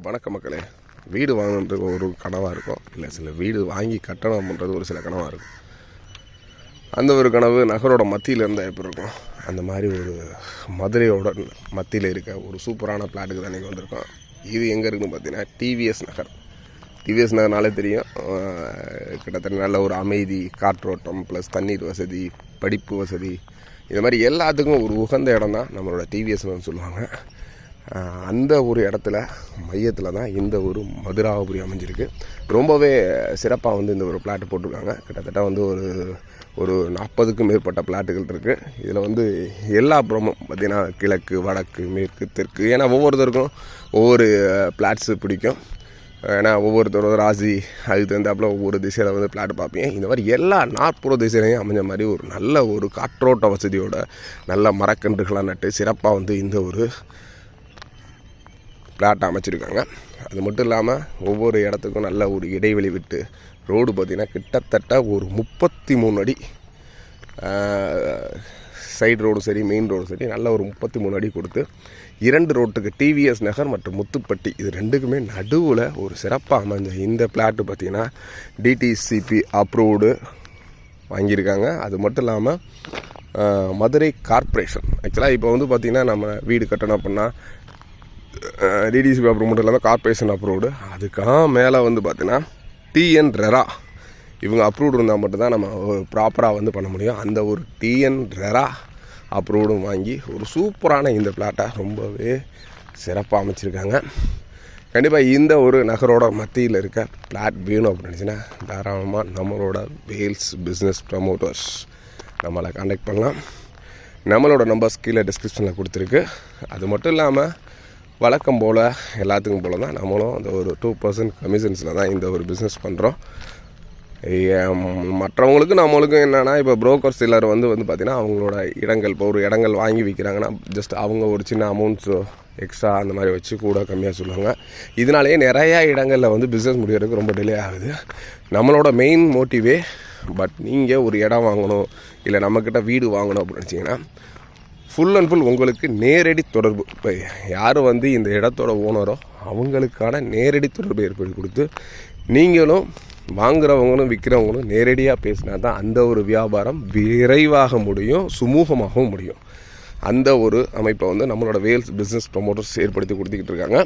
வணக்க மக்களே. வீடு வாங்கணுன்றது ஒரு கனவாக இருக்கும். இல்லை சில வீடு வாங்கி கட்டணம் பண்ணுறது ஒரு சில கனவாக இருக்கும். அந்த ஒரு கனவு நகரோட மத்தியில் இருந்தால் எப்படி இருக்கும்? அந்த மாதிரி ஒரு மதுரையோட மத்தியில் இருக்க ஒரு சூப்பரான பிளாட்டுக்கு தான் இன்றைக்கி வந்திருக்கோம். இது எங்கே இருக்குதுன்னு பார்த்தீங்கன்னா டிவிஎஸ் நகர். டிவிஎஸ் நகர்னாலே தெரியும். கிட்டத்தட்ட நல்ல ஒரு அமைதி காற்றோட்டம் ப்ளஸ் தண்ணீர் வசதி படிப்பு வசதி. இது மாதிரி எல்லாத்துக்கும் ஒரு உகந்த இடம் தான் நம்மளோட டிவிஎஸ்னு சொல்லுவாங்க. அந்த ஒரு இடத்துல மையத்தில் தான் இந்த ஒரு மதுராபுரி அமைஞ்சிருக்கு. ரொம்பவே சிறப்பாக வந்து இந்த ஒரு பிளாட் போட்டிருக்காங்க. கிட்டத்தட்ட வந்து ஒரு ஒரு நாற்பதுக்கும் மேற்பட்ட பிளாட்டுகள் இருக்குது இதில் வந்து எல்லா புறமும் பார்த்திங்கன்னா கிழக்கு வடக்கு மேற்கு தெற்கு ஏன்னா ஒவ்வொருத்தருக்கும் ஒவ்வொரு பிளாட்ஸு பிடிக்கும். ஏன்னா ஒவ்வொருத்தரோட ராசி அதுக்கு தகுந்தாப்புல ஒவ்வொரு திசையில் வந்து பிளாட் பார்ப்பீங்க. இந்த மாதிரி எல்லா நாற்புற திசையிலையும் அமைஞ்ச மாதிரி ஒரு நல்ல ஒரு காற்றோட்ட வசதியோட நல்ல மரக்கன்றுகளாக நட்டு சிறப்பாக வந்து இந்த ஒரு பிளாட் அமைச்சிருக்காங்க. அது மட்டும் இல்லாமல் ஒவ்வொரு இடத்துக்கும் நல்ல ஒரு இடைவெளி விட்டு ரோடு பார்த்திங்கன்னா கிட்டத்தட்ட ஒரு முப்பத்தி மூணு அடி சைடு ரோடும் சரி மெயின் ரோடும் சரி நல்ல ஒரு முப்பத்தி மூணு அடி கொடுத்து இரண்டு ரோட்டுக்கு டிவிஎஸ் நகர் மற்றும் முத்துப்பட்டி இது ரெண்டுக்குமே நடுவில் ஒரு சிறப்பாக அமைஞ்ச இந்த பிளாட்டு பார்த்திங்கன்னா டிடிசிபி அப்ரூவ்டு வாங்கியிருக்காங்க. அது மட்டும் இல்லாமல் மதுரை கார்ப்பரேஷன் ஆக்சுவலாக இப்போ வந்து பார்த்திங்கன்னா நம்ம வீடு கட்டணும் அப்படின்னா டிடிசிபி அப்ரூவ் மட்டும் இல்லாமல் கார்ப்பரேஷன் அப்ரூவ்டு அதுக்காக மேலே வந்து பார்த்தீங்கன்னா டிஎன் ரெரா இவங்க அப்ரூவ்டு இருந்தால் மட்டும்தான் நம்ம ப்ராப்பராக வந்து பண்ண முடியும். அந்த ஒரு டிஎன் ரெரா அப்ரூவ்டும் வாங்கி ஒரு சூப்பரான இந்த பிளாட்டை ரொம்பவே சிறப்பாக அமைச்சிருக்காங்க. கண்டிப்பாக இந்த ஒரு நகரோட மத்தியில் இருக்க பிளாட் வேணும் அப்படின்னு நினச்சின்னா தாராளமாக நம்மளோட வேல்ஸ் பிஸ்னஸ் ப்ரமோட்டர்ஸ் நம்மளை காண்டாக்ட் பண்ணலாம். நம்மளோட நம்பர்ஸ் கீழே டிஸ்கிரிப்ஷனில் கொடுத்துருக்கு. அது மட்டும் இல்லாமல் வழக்கம் போல் எல்லாத்துக்கும் போல் தான் நம்மளும் அந்த ஒரு டூ பர்சன்ட் கமிஷன்ஸில் தான் இந்த ஒரு பிஸ்னஸ் பண்ணுறோம் மற்றவங்களுக்கு நம்மளுக்கும் என்னென்னா இப்போ புரோக்கர் சிலர் வந்து வந்து பார்த்திங்கன்னா அவங்களோட இடங்கள் இப்போ ஒரு இடங்கள் வாங்கி விற்கிறாங்கன்னா ஜஸ்ட் அவங்க ஒரு சின்ன அமௌண்ட்ஸோ எக்ஸ்ட்ரா அந்த மாதிரி வச்சு கூட கம்மியாக சொல்லுவாங்க. இதனாலேயே நிறையா இடங்களில் வந்து பிஸ்னஸ் முடிகிறதுக்கு ரொம்ப டிலே ஆகுது. நம்மளோட மெயின் மோட்டிவே பட் நீங்கள் ஒரு இடம் வாங்கணும் இல்லை நம்மக்கிட்ட வீடு வாங்கணும் அப்படின்னு நினச்சிங்கன்னா ஃபுல் அண்ட் ஃபுல் உங்களுக்கு நேரடி தொடர்பு. இப்போ யார் வந்து இந்த இடத்தோட ஓனரோ அவங்களுக்கான நேரடி தொடர்பு ஏற்படுத்தி கொடுத்து நீங்களும் வாங்குறவங்களும் விற்கிறவங்களும் நேரடியாக பேசினா தான் அந்த ஒரு வியாபாரம் விரைவாக முடியும் சுமூகமாகவும் முடியும். அந்த ஒரு அமைப்பை வந்து நம்மளோட வேல்ஸ் பிஸ்னஸ் ப்ரொமோட்டர்ஸ் ஏற்படுத்தி கொடுத்துக்கிட்டு இருக்காங்க.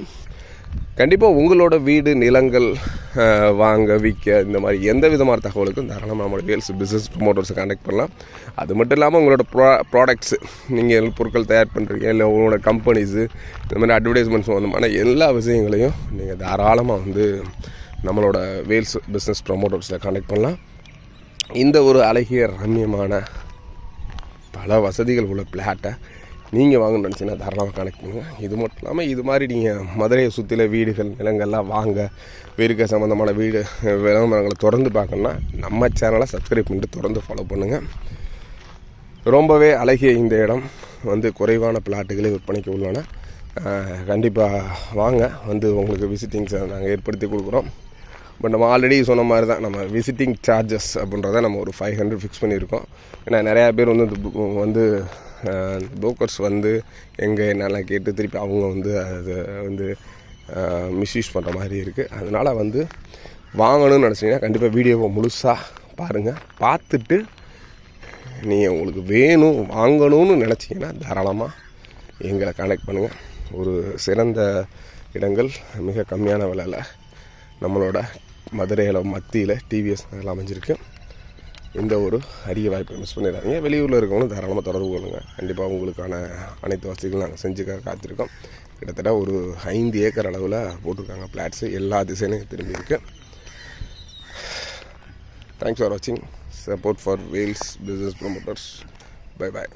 கண்டிப்பாக உங்களோட வீடு நிலங்கள் வாங்க விற்க இந்த மாதிரி எந்த விதமான தகவலுக்கும் தாராளமாக நம்மளோட வேல்ஸ் பிஸ்னஸ் ப்ரொமோட்டர்ஸை கான்டாக்ட் பண்ணலாம். அது மட்டும் இல்லாமல் உங்களோட ப்ரா ப்ராடக்ட்ஸ் நீங்கள் பொருட்கள் தயார் பண்ணுறீங்க இல்லை உங்களோட கம்பெனிஸு இந்த மாதிரி அட்வர்டைஸ்மெண்ட்ஸ் சம்மந்தமான எல்லா விஷயங்களையும் நீங்கள் தாராளமாக வந்து நம்மளோட வேல்ஸ் பிஸ்னஸ் ப்ரொமோட்டர்ஸில் கான்டாக்ட் பண்ணலாம். இந்த ஒரு அழகிய ரம்யமான பல வசதிகள் உள்ள பிளாட்டை நீங்கள் வாங்கணும்னு நினச்சிங்கன்னா தாராளமாக கனெக்ட் பண்ணுங்கள் இது மட்டும் இல்லாமல் இது மாதிரி நீங்கள் மதுரையை சுற்றில வீடுகள் நிலங்கள்லாம் வாங்க வீடுக சம்மந்தமான வீடு விளம்பரங்களை தொடர்ந்து பார்க்கணுன்னா நம்ம சேனலை சப்ஸ்கிரைப் பண்ணிட்டு தொடர்ந்து ஃபாலோ பண்ணுங்கள் ரொம்பவே அழகிய இந்த இடம். வந்து குறைவான பிளாட்டுகளே விற்பனைக்கு உள்ளன. கண்டிப்பாக வாங்க. வந்து உங்களுக்கு விசிட்டிங்ஸை நாங்கள் ஏற்படுத்தி கொடுக்குறோம். பட் நம்ம ஆல்ரெடி சொன்ன மாதிரி தான் நம்ம விசிட்டிங் சார்ஜஸ் அப்படின்றத நம்ம ஒரு ஃபைவ் ஹண்ட்ரட் ஃபிக்ஸ் பண்ணியிருக்கோம். ஏன்னா நிறையா பேர் வந்து வந்து புரோக்கர்ஸ் வந்து எங்கே என்னெல்லாம் கேட்டு திருப்பி அவங்க வந்து அதை வந்து மிஸ்யூஸ் பண்ணுற மாதிரி இருக்குது அதனால் வந்து வாங்கணும்னு நினச்சிங்கன்னா கண்டிப்பாக வீடியோவை முழுசாக பாருங்கள் பார்த்துட்டு நீங்கள் உங்களுக்கு வேணும் வாங்கணும்னு நினச்சிங்கன்னா தாராளமாக எங்களை கான்டாக்ட் பண்ணுங்கள் ஒரு சிறந்த இடங்கள் மிக கம்மியான விலையில் நம்மளோட மதுரையில் மத்தியில் டிவிஎஸ் நகரில் அமைஞ்சிருக்கு. இந்த ஒரு அரிய வாய்ப்பை மிஸ் பண்ணிடாதீங்க. வெளியூரில் இருக்கவங்களும் தாராளமாக தொடர்பு கொள்ளுங்கள் கண்டிப்பாக உங்களுக்கான அனைத்து வசதிகளும் நாங்கள் செஞ்சுக்க காத்திருக்கோம். கிட்டத்தட்ட ஒரு ஐந்து ஏக்கர் அளவில் போட்டிருக்காங்க பிளாட்ஸு எல்லா திசையிலையும் திரும்பி இருக்கு. தேங்க்ஸ் ஃபார் வாட்சிங் support for Vels business promoters bye bye